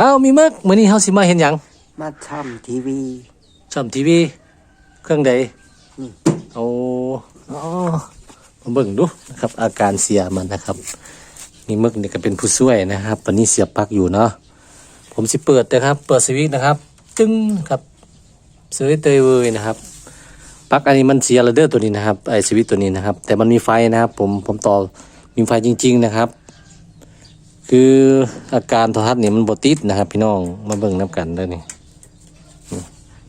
อ้าวมีมึกมื้อนี้เฮาสิมาเห็นหยังมาทำทีวีช่อมทีวี เครื่องใดอืมโอ้อ๋อมาเบิ่งดูนะครับ อาการเสียมันนะครับ นี่มึกนี่ก็เป็นผู้ช่วยนะครับตอนนี้เสียบปลั๊กอยู่เนาะผมสิเปิดนะครับ เปิดสวิตช์นะครับจึ้งครับสวิตช์เตยเวยนะครับปลั๊กอันนี้มันเสียแล้วเด้อตัวนี้นะครับไอสวิตช์ตัวนี้นะครับ แต่มันมีไฟนะครับ ผมผมต่อมีไฟจริง ๆ นะครับ คืออาการโทรทัศน์นี่มันบติดนะครับ พี่น้องมาเบิ่งน้ำกันเด้นี่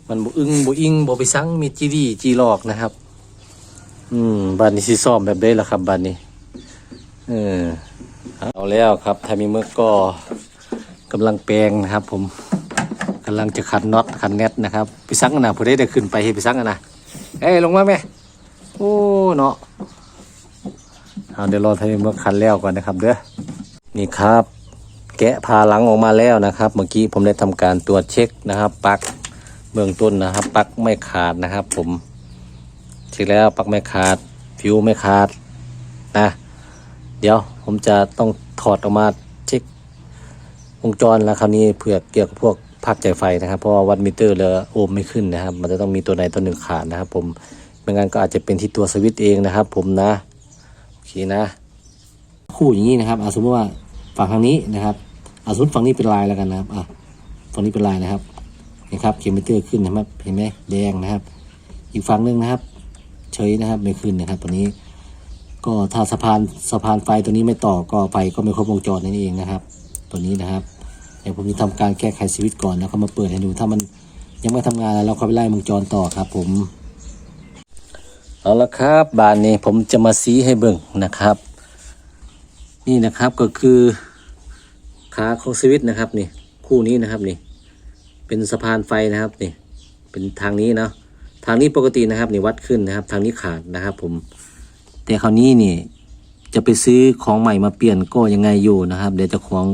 มันบ่อึ้งบ่อิงบ่ไปซังมีจีดีจีหลอกนะครับ อืมบ้านนี้สิซ่อมแบบได้ละครับบ้านนี้เออเอาแล้วครับถ้ามีเมื่อก็กำลังแปลงนะครับ ผมกำลังจะขันน็อตขันแนตนะครับไปซังกันนะผู้ใดได้ขึ้นไปเฮ็ดไปซังกันนะเอ้ยลงมาแม่โอ้เนาะเอาเดี๋ยวรอถ้ามีเมื่อขันแล้วก่อนนะครับ เด้อ นี่ครับ แกะพาหลังออกมาแล้วนะครับ เมื่อกี้ผมได้ทำการตรวจเช็คนะครับปลั๊กเบื้องต้นนะครับปลั๊กไม่ขาดนะครับ ผมเช็คแล้วปลั๊กไม่ขาดฟิวไม่ขาดนะเดี๋ยวผมจะต้องถอดออกมาเช็ควงจรแล้วคราวนี้เผื่อเกี่ยวกับพวกภาคใจไฟนะครับ เพราะว่าวัดมิเตอร์แล้วโอห์มไม่ขึ้นนะครับ มันจะต้องมีตัวใดตัวหนึ่งขาดนะครับ ผมไม่งั้นก็อาจจะเป็นที่ตัวสวิตช์เองนะครับ ผมนะโอเคนะ คู่อย่างนี้นะครับเอาสมมติว่า ฝั่งทางนี้นะครับเอาสมมติฝั่งนี้เป็นลายแล้วกันนะครับอะฝั่งนี้เป็นลายนะครับนะครับเขียนมิเตอร์ขึ้นนะครับเห็นไหมแดงนะครับ อีกฝั่งหนึ่งนะครับ เฉยนะครับไม่ขึ้นนะครับ ตัวนี้ ก็ถ้าสะพานสะพานไฟตัวนี้ไม่ต่อก็ไฟก็ไม่ครบวงจรนั่นเองนะครับ ตัวนี้นะครับเดี๋ยวผมจะทำการแก้ไขสวิตช์ก่อนแล้วก็มาเปิดให้ดูถ้ามันยังไม่ทำงานแล้วเราก็ไปไล่วงจรต่อครับ ผมเอาละครับบานนี้ผมจะมาซีให้เบิ่งนะครับ นี่นะครับก็คือขาของสวิตนะครับนี่คู่นี้นะครับนี่เป็นสะพานไฟนะครับนี่เป็นทางนี้นะทางนี้ปกตินะครับนี่วัดขึ้นนะครับ ทางนี้ขาดนะครับ ผม แต่คราวนี้นี่จะไปซื้อของใหม่มาเปลี่ยนก็ยังไงอยู่นะครับ เดี๋ยวเจ้าของ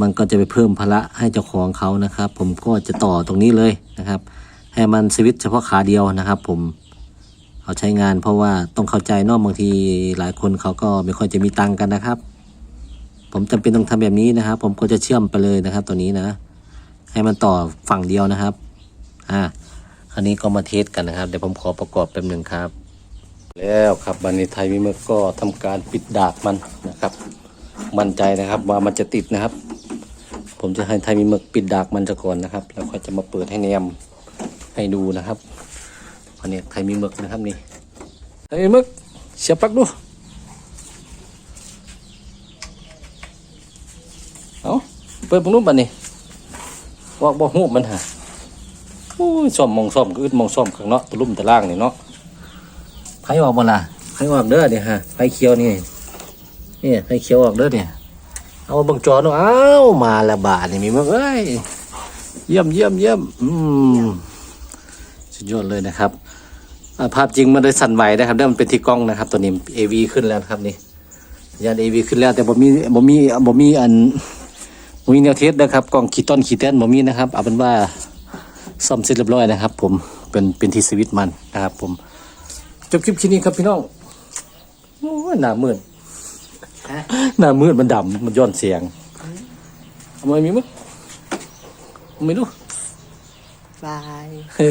มันก็จะไปเพิ่มภาระให้เจ้าของเขานะครับ ผมก็จะต่อตรงนี้เลยนะครับ ให้มันสวิตเฉพาะขาเดียวนะครับ ผม เอาใช้งานเพราะว่าต้องเข้าใจนอกบางทีหลายคนเขาก็ไม่ค่อยจะมีตังกันนะครับ ผมจำเป็นต้องทำแบบนี้นะครับ ผมก็จะเชื่อมไปเลยนะครับ ตัวนี้นะ ให้มันต่อฝั่งเดียวนะครับอ่าคราวนี้ก็มาเทสกันนะครับเดี๋ยวผมขอประกอบแป๊บหนึ่งครับ แล้วครับบันนี้ไทยมิเมอร์ก็ทำการปิดดาบมันนะครับ มั่นใจนะครับว่ามันจะติดนะครับ ผมจะให้ไทยมิเมอร์ปิดดาบมันจะก่อนนะครับ แล้วก็จะมาเปิดให้แนมให้ดูนะครับ อันนี้ไทยมิเมอร์นะครับนี่ไทยมิเมอร์เสียบปลั๊กดูเอาเปิดปุ่มนู้นบันนี้ว่าบ่หูมันหาโอ้ยซ่อมมองซ่อมก็อึดมองซ่อมข้างเนาะตะลุ่มตะล่างนี่เนาะไผออกบ่ล่ะไผออกเด้อเนี่ยฮะไผเขียวนี่นี่ไผเขียวออกเด้อเนี่ยเอาเบังจอเนาะอ้าวมาและบาทนี่มีมั้งเอ้ยเยี่ยมเยี่ยมเยี่ยมอืมสุดยอดเลยนะครับ ภาพจริงมันได้สั่นไหวนะครับเด้อมันเป็นที่กล้องนะครับ ตัวนี้ AV ขึ้นแล้วนะครับนี่ยาน AV ขึ้นแล้ว แต่บ่มีบ่มีบ่มีอันบ่มีแนวเทสนะครับกล่องขีดต้นขีดแต้นบ่มีนะครับเอาเป็นว่าซ่อมเสร็จเรียบร้อยนะครับ ผมเป็นเป็นที่สวิตช์มันนะครับ ผมจบคลิปชิ้นนี้ครับพี่น้องโอ้ยหน้ามืดฮะหน้ามืดมันดำมันย้อนเสียงทำไมมีมั้ยไม่รู้บายเฮ้